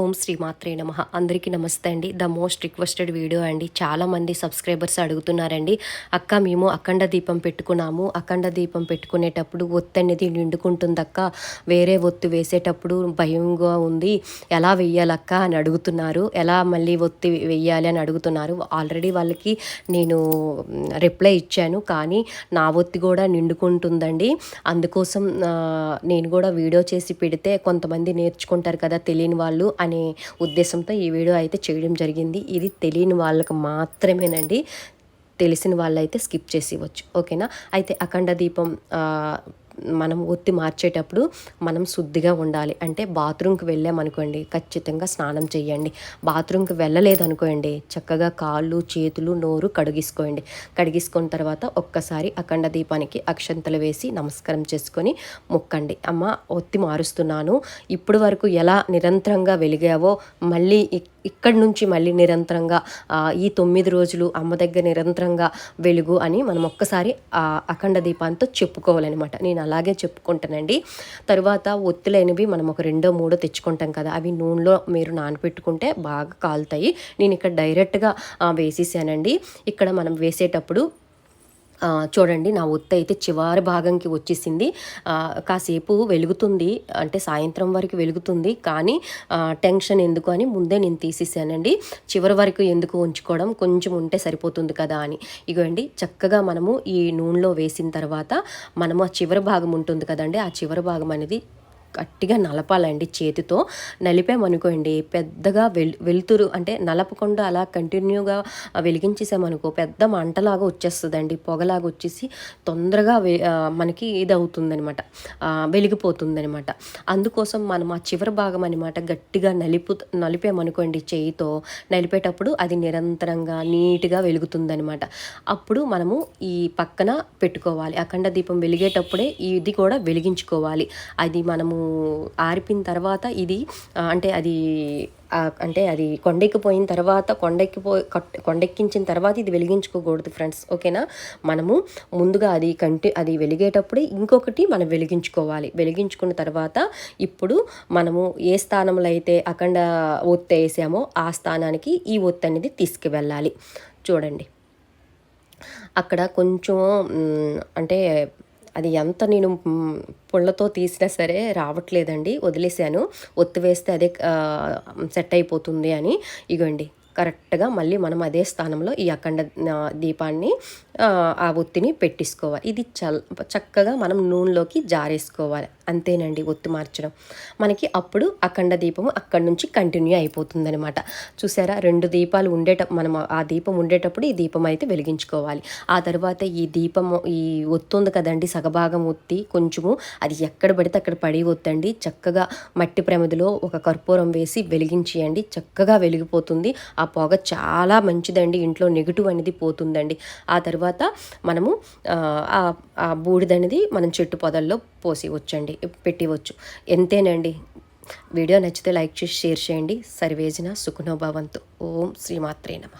ఓం శ్రీమాత్రే నమ. అందరికీ నమస్తే అండి. ద మోస్ట్ రిక్వెస్టెడ్ వీడియో అండి. చాలామంది సబ్స్క్రైబర్స్ అడుగుతున్నారండి. అక్క మేము అఖండ దీపం పెట్టుకున్నాము. అఖండ దీపం పెట్టుకునేటప్పుడు ఒత్తి అనేది నిండుకుంటుందక్క. వేరే ఒత్తి వేసేటప్పుడు భయంగా ఉంది. ఎలా వెయ్యాలక్క అని అడుగుతున్నారు. ఎలా మళ్ళీ ఒత్తి వెయ్యాలి అని అడుగుతున్నారు. ఆల్రెడీ వాళ్ళకి నేను రిప్లై ఇచ్చాను. కానీ నా ఒత్తి కూడా నిండుకుంటుందండి. అందుకోసం నేను కూడా వీడియో చేసి పెడితే కొంతమంది నేర్చుకుంటారు కదా తెలియని వాళ్ళు. అనే ఉద్దేశంతో ఈ వీడియో అయితే చేయడం జరిగింది. ఇది తెలియని వాళ్ళకు మాత్రమేనండి. తెలిసిన వాళ్ళైతే స్కిప్ చేసి ఇవ్వచ్చు. ఓకేనా? అయితే అఖండ దీపం మనం ఒత్తి మార్చేటప్పుడు మనం శుద్ధిగా ఉండాలి. అంటే బాత్రూమ్కి వెళ్ళామనుకోండి ఖచ్చితంగా స్నానం చేయండి. బాత్రూమ్కి వెళ్ళలేదనుకోండి చక్కగా కాళ్ళు చేతులు నోరు కడిగిసుకోండి. కడిగిసుకున్న తర్వాత ఒక్కసారి అఖండ దీపానికి అక్షంతలు వేసి నమస్కారం చేసుకొని మొక్కండి. అమ్మ ఒత్తి మారుస్తున్నాను. ఇప్పుడు వరకు ఎలా నిరంతరంగా వెలిగావో మళ్ళీ ఇక్కడి నుంచి మళ్ళీ నిరంతరంగా ఈ తొమ్మిది రోజులు అమ్మ దగ్గర నిరంతరంగా వెలుగు అని మనం ఒక్కసారి అఖండ దీపాంతో చెప్పుకోవాలన్నమాట. నేను అలాగే చెప్పుకుంటానండి. తర్వాత ఒత్తులైనవి మనం ఒక రెండో మూడో తెచ్చుకుంటాం కదా అవి నూనెలో మీరు నానపెట్టుకుంటే బాగా కాలుతాయి. నేను ఇక్కడ డైరెక్ట్గా వేసేసానండి. ఇక్కడ మనం వేసేటప్పుడు చూడండి నా ఒత్తి అయితే చివరి భాగంకి వచ్చేసింది. కాసేపు వెలుగుతుంది అంటే సాయంత్రం వరకు వెలుగుతుంది కానీ టెన్షన్ ఎందుకు అని ముందే నేను తీసేసానండి. చివరి వరకు ఎందుకు ఉంచుకోవడం కొంచెం ఉంటే సరిపోతుంది కదా అని. ఇగోండి చక్కగా మనము ఈ నూనెలో వేసిన తర్వాత మనము ఆ చివరి భాగం ఉంటుంది కదండి ఆ చివరి భాగం అనేది గట్టిగా నలపాలండి చేతితో. నలిపామనుకోండి పెద్దగా వెల్ వెలుతురు అంటే నలపకుండా అలా కంటిన్యూగా వెలిగించేసామనుకో పెద్ద మంటలాగా వచ్చేస్తుందండి. పొగలాగా వచ్చేసి తొందరగా మనకి ఇది అవుతుందనమాట వెలిగిపోతుందనమాట. అందుకోసం మనం ఆ చివరి భాగం అనమాట గట్టిగా నలిపు నలిపామనుకోండి చేయితో నలిపేటప్పుడు అది నిరంతరంగా నీట్గా వెలుగుతుందనమాట. అప్పుడు మనము ఈ పక్కన పెట్టుకోవాలి. అఖండ దీపం వెలిగేటప్పుడే ఇది కూడా వెలిగించుకోవాలి. అది మనము ఆరిపిన తర్వాత ఇది అంటే అది అంటే అది కొండెక్కిపోయిన తర్వాత కొండెక్కిపో కొండెక్కించిన తర్వాత ఇది వెలిగించుకోకూడదు ఫ్రెండ్స్ ఓకేనా? మనము ముందుగా అది కంటి అది వెలిగేటప్పుడే ఇంకొకటి మనం వెలిగించుకోవాలి. వెలిగించుకున్న తర్వాత ఇప్పుడు మనము ఏ స్థానంలో అయితే అఖండ ఒత్తి వేసామో ఆ స్థానానికి ఈ ఒత్తి అనేది తీసుకువెళ్ళాలి. చూడండి. అక్కడ కొంచెం అంటే అది ఎంత నేను పుళ్ళతో తీసినా సరే రావట్లేదండి. వదిలేశాను. ఒత్తి వేస్తే అదే సెట్ అయిపోతుంది అని. ఇగోండి. కరెక్ట్గా మళ్ళీ మనం అదే స్థానంలో ఈ అఖండ దీపాన్ని ఆ ఒత్తిని పెట్టించుకోవాలి. ఇది చల్ చక్కగా మనం నూనెలోకి జారేసుకోవాలి. అంతేనండి ఒత్తి మార్చడం. మనకి అప్పుడు అఖండ దీపము అక్కడి నుంచి కంటిన్యూ అయిపోతుందనమాట చూసారా? రెండు దీపాలు ఉండేట మనం ఆ దీపం ఉండేటప్పుడు ఈ దీపం అయితే వెలిగించుకోవాలి. ఆ తర్వాత ఈ దీపము ఈ ఒత్తు ఉంది కదండి సగభాగం ఒత్తి కొంచెము అది ఎక్కడ పడితే అక్కడ పడి ఒత్తండి. చక్కగా మట్టి ప్రమిదిలో ఒక కర్పూరం వేసి వెలిగించేయండి. చక్కగా వెలిగిపోతుంది. ఆ పొగ చాలా మంచిదండి. ఇంట్లో నెగిటివ్ అనేది పోతుందండి. ఆ తర్వాత తర్వాత మనము ఆ బూడిద అనేది మనం చెట్టు పొదల్లో పోసి వచ్చండి పెట్టివచ్చు. ఎంతేనండి? వీడియో నచ్చితే లైక్ చేసి షేర్ చేయండి. సర్వేజన సుఖనోభవంతు. ఓం శ్రీమాత్రే నమ.